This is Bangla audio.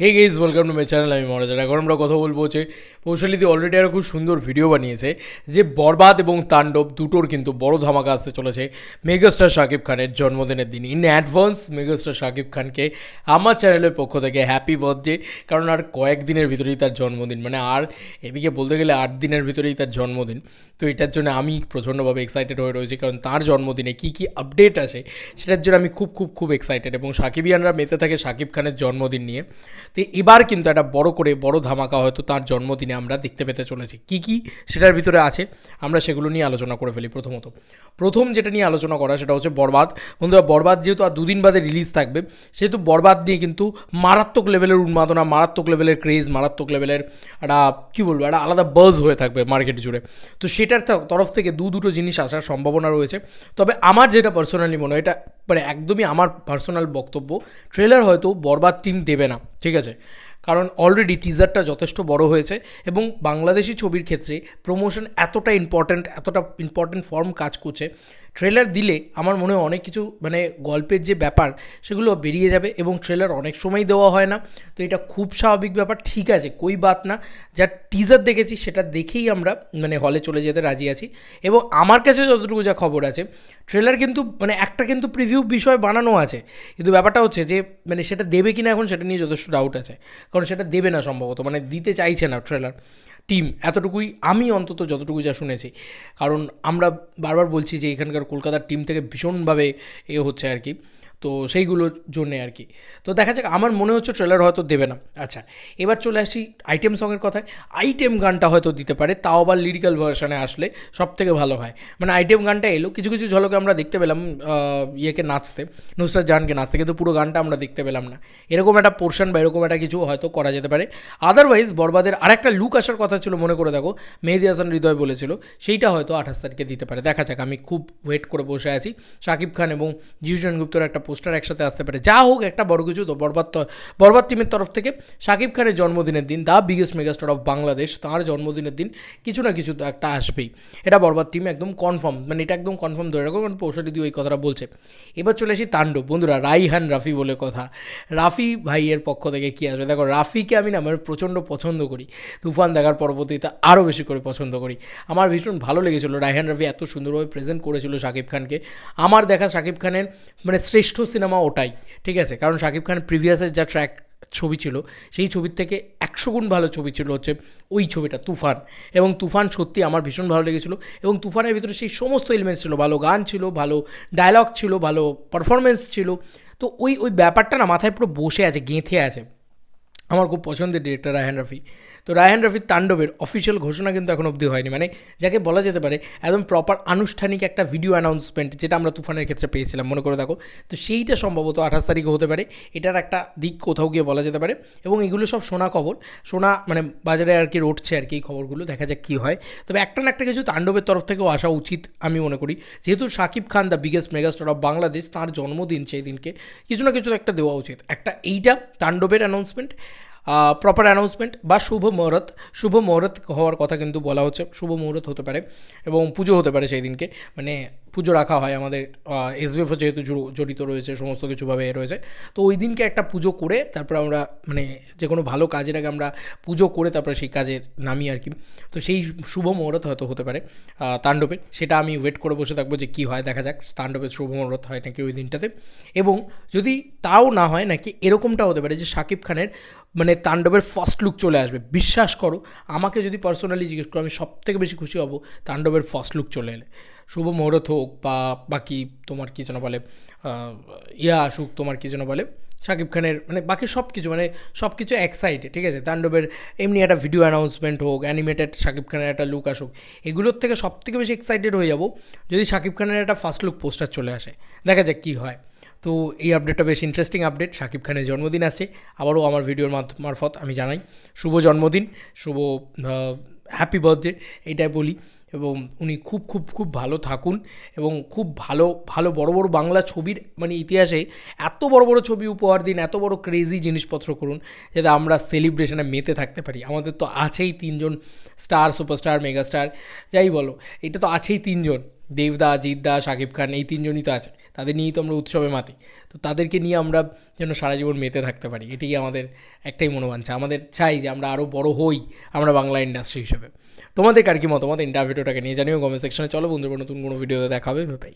Hey guys welcome to my channel আমি মহারাজার এখন আমরা কথা বলব যে কৌশলীদি অলরেডি একটা খুব সুন্দর ভিডিও বানিয়েছে, যে বরবাদ এবং তাণ্ডব দুটোর কিন্তু বড় ধামাকা আসতে চলেছে মেগাস্টার শাকিব খানের জন্মদিনের দিন। ইন অ্যাডভান্স মেগাস্টার শাকিব খানকে আমার চ্যানেলের পক্ষ থেকে হ্যাপি বার্থডে কারণ আর কয়েকদিনের ভিতরেই তার জন্মদিন। মানে আর এদিকে বলতে গেলে আট দিনের ভিতরেই তার জন্মদিন। তো এটার জন্য আমি প্রচণ্ডভাবে এক্সাইটেড হয়ে রয়েছি, কারণ তার জন্মদিনে কী কী আপডেট আসে, সেটার জন্য আমি খুব খুব খুব এক্সাইটেড এবং সাকিবিয়ানরা মেতে থাকে শাকিব খানের জন্মদিন নিয়ে। তো এবার কিন্তু একটা বড় করে, বড় ধামাকা হয়তো তার জন্মদিনে আমরা দেখতে পেতে চলেছি। কি কি সেটার ভিতরে আছে, আমরা সেগুলো নিয়ে আলোচনা করে ফেলি প্রথমত। প্রথম যেটা নিয়ে আলোচনা করা, সেটা হচ্ছে বরবাদ। বন্ধুরা, বরবাদ যেহেতু আর দুদিন বাদে রিলিজ থাকবে, সেহেতু বরবাদ নিয়ে কিন্তু মারাত্মক লেভেলের উন্মাদনা, মারাত্মক লেভেলের ক্রেজ মারাত্মক লেভেলের একটা, কী বলব, একটা আলাদা বাজ হয়ে থাকবে মার্কেট জুড়ে। তো সেটার তরফ থেকে দু দুটো জিনিস আসার সম্ভাবনা রয়েছে। তবে আমার যেটা পার্সোনালি মনে হয়, এটা মানে একদমই আমার পার্সোনাল বক্তব্য। ট্রেলার হয়তো বরবাদ টিম দেবে না, ঠিক আছে? কারণ অলরেডি টিজারটা যথেষ্ট বড় হয়েছে এবং বাংলাদেশি ছবির ক্ষেত্রে প্রমোশন এতটা ইম্পর্ট্যান্ট এতটা ইম্পর্ট্যান্ট ফর্ম কাজ করছে ট্রেলার দিলে আমার মনে হয় অনেক কিছু মানে গল্পের যে ব্যাপার, সেগুলো বেরিয়ে যাবে এবং ট্রেলার অনেক সময় দেওয়া হয় না। তো এটা খুব স্বাভাবিক ব্যাপার। ঠিক আছে, কই বাত না। যা টিজার দেখেছি সেটা দেখেই আমরা মানে হলে চলে যেতে রাজি আছি। এবং আমার কাছে যতটুকু যা খবর আছে ট্রেলার কিন্তু মানে একটা কিন্তু প্রিভিউ বিষয় বানানো আছে। কিন্তু ব্যাপারটা হচ্ছে যে মানে সেটা দেবে কিনা এখন, সেটা নিয়ে যথেষ্ট ডাউট আছে। কারণ সেটা দেবে না সম্ভবত মানে দিতে চাইছে না ট্রেলার টিম, এতটুকুই আমি অন্তত যতটুকু যা শুনেছি। কারণ আমরা বারবার বলছি যে এখানকার কলকাতার টিম থেকে ভীষণভাবে এ হচ্ছে আর কি। তো সেইগুলোর জন্যে আর কি। তো দেখা যাক, আমার মনে হচ্ছে ট্রেলার হয়তো দেবে না। আচ্ছা এবার চলে আসি আইটেম সঙের কথায়। আইটেম গানটা হয়তো দিতে পারে, তাও আবার লিরিক্যাল ভার্সনে আসলে সব থেকে ভালো হয়। মানে আইটেম গানটা এলো, কিছু কিছু ঝলকে আমরা দেখতে পেলাম ইয়েকে নাচতে, নুসরাত জাহানকে নাচতে, কিন্তু পুরো গানটা আমরা দেখতে পেলাম না। এরকম একটা পোর্শন বা এরকম একটা কিছু হয়তো করা যেতে পারে। আদারওয়াইজ বরবাদের আরেকটা লুক আসার কথা ছিল, মনে করে দেখো, মেহেদি হাসান হৃদয় বলেছিল, সেইটা হয়তো আঠাশ তারিখে দিতে পারে। দেখা যাক, আমি খুব ওয়েট করে বসে আছি। শাকিব খান এবং জিউজন গুপ্তর একটা পোস্টার একসাথে আসতে পারে। যা হোক, একটা বড় কিছু তো বরবাদ বরবাদ টিমের তরফ থেকে শাকিব খানের জন্মদিনের দিন the biggest megastar of Bangladesh তার জন্মদিনের দিন কিছু না কিছু তো একটা আসবেই। এটা বরবাদ টিম একদম কনফার্ম মানে এটা একদম কনফার্ম ধরে রাখো, কারণ পৌষালি দিয়ে ওই কথাটা বলছে। এবার চলে আসি তাণ্ডব। বন্ধুরা, রাইহান রাফি বলে কথা। রাফি ভাইয়ের পক্ষ থেকে কী আসবে? দেখো, রাফিকে আমি না মানে প্রচণ্ড পছন্দ করি। তুফান দেখার পরবর্তীতে আরও বেশি করে পছন্দ করি। আমার ভীষণ ভালো লেগেছিলো রাইহান রাফি এত সুন্দরভাবে প্রেজেন্ট করেছিল শাকিব খানকে। আমার দেখা শাকিব খানের মানে শ্রেষ্ঠ সিনেমা ওটাই, ঠিক আছে? কারণ শাকিব খান প্রিভিয়াসের যা ট্র্যাক ছবি ছিল, সেই ছবির থেকে একশো গুণ ভালো ছবি ছিল হচ্ছে ওই ছবিটা, তুফান। এবং তুফান সত্যি আমার ভীষণ ভালো লেগেছিলো এবং তুফানের ভিতরে সেই সমস্ত এলিমেন্টস ছিল, ভালো গান ছিল, ভালো ডায়লগ ছিল, ভালো পারফরমেন্স ছিল। তো ওই ওই ব্যাপারটা না মাথায় পুরো বসে আছে, গেঁথে আছে। আমার খুব পছন্দের ডিরেক্টর রায়হান রাফি। তো রায়হান রাফির তাণ্ডবের অফিসিয়াল ঘোষণা কিন্তু এখন অবধি হয়নি। মানে যাকে বলা যেতে পারে, একদম প্রপার আনুষ্ঠানিক একটা ভিডিও অ্যানাউন্সমেন্ট যেটা আমরা তুফানের ক্ষেত্রে পেয়েছিলাম, মনে করে দেখো। তো সেইটা সম্ভবত আঠাশ তারিখে হতে পারে। এটার একটা দিক কোথাও গিয়ে বলা যেতে পারে। এবং এগুলো সব শোনা খবর। শোনা মানে বাজারে আর কি রটছে আর কি এই খবরগুলো, দেখা যাক কী হয়। তবে একটা না একটা কিছু তাণ্ডবের তরফ থেকেও আসা উচিত আমি মনে করি। যেহেতু Shakib Khan the biggest megastar of Bangladesh তার জন্মদিন সেই দিনকে কিছু না কিছু একটা দেওয়া উচিত। একটা এইটা তাণ্ডবের অ্যানাউন্সমেন্ট প্রপার অ্যানাউন্সমেন্ট বা শুভ মুহূর্ত শুভ মুহূর্ত হওয়ার কথা কিন্তু বলা হচ্ছে, শুভ মুহূর্ত হতে পারে এবং পুজো হতে পারে সেই দিনকে। মানে পুজো রাখা হয় আমাদের এসবিএফও যেহেতু জড়িত রয়েছে, সমস্ত কিছুভাবে এ রয়েছে। তো ওই দিনকে একটা পুজো করে তারপর আমরা মানে যে কোনো ভালো কাজের আগে আমরা পুজো করে তারপরে সেই কাজে নামি আর কি। তো সেই শুভ মুহূর্ত হয়তো হতে পারে তাণ্ডবের সেটা আমি ওয়েট করে বসে থাকব যে কী হয়, দেখা যাক তাণ্ডবের শুভ মুহূর্ত হয় নাকি ওই দিনটাতে। এবং যদি তাও না হয় নাকি এরকমটা হতে পারে যে শাকিব খানের মানে তাণ্ডবের ফার্স্ট লুক চলে আসবে। বিশ্বাস করো, আমাকে যদি পার্সোনালি জিজ্ঞেস করো, আমি সব থেকে বেশি খুশি হব তাণ্ডবের ফার্স্ট লুক চলে এলে। শুভ মুহূর্ত হোক বা বাকি তোমার কী যেন বলে ইয়া আসুক, তোমার কী যেন বলে শাকিব খানের মানে বাকি সব কিছু মানে সব কিছু এক সাইডে ঠিক আছে? তাণ্ডবের এমনি একটা ভিডিও অ্যানাউন্সমেন্ট হোক অ্যানিমেটেড শাকিব খানের একটা লুক আসুক, এগুলোর থেকে সব থেকে বেশি এক্সাইটেড হয়ে যাব যদি শাকিব খানের একটা ফার্স্ট লুক পোস্টার চলে আসে। দেখা যাক কী হয়। তো এই আপডেটটা বেশ ইন্টারেস্টিং আপডেট শাকিব খানের জন্মদিন আছে। আবারও আমার ভিডিওর মারফত আমি জানাই। শুভ জন্মদিন, শুভ হ্যাপি বার্থডে এইটাই বলি। এবং উনি খুব খুব খুব ভালো থাকুন এবং খুব ভালো ভালো বড় বড় বাংলা ছবির মানে ইতিহাসে এত বড় বড় ছবি উপহার দিন, এত বড় ক্রেজি জিনিসপত্র করুন যাতে আমরা সেলিব্রেশনে মেতে থাকতে পারি। আমাদের তো আছেই তিনজন স্টার সুপারস্টার মেগাস্টার যাই বলো। এটা তো আছেই তিনজন। দেবদা জিদ্দা শাকিব খান, এই তিনজনই তো আছে তাদের নিয়েই তো আমরা উৎসবে মাতি। তো তাদেরকে নিয়ে আমরা যেন সারা জীবন মেতে থাকতে পারি। এটাই আমাদের একটাই মনোবাঞ্ছা। আমাদের চাই যে আমরা আরও বড় হই আমরা বাংলা ইন্ডাস্ট্রি হিসেবে। তোমাদের কার কি মতামত? ইন্টারভিউটাকে নিয়ে জানিও কমেন্ট সেকশনে চলো বন্ধুরা, নতুন কোনো ভিডিওতে দেখাবে পাই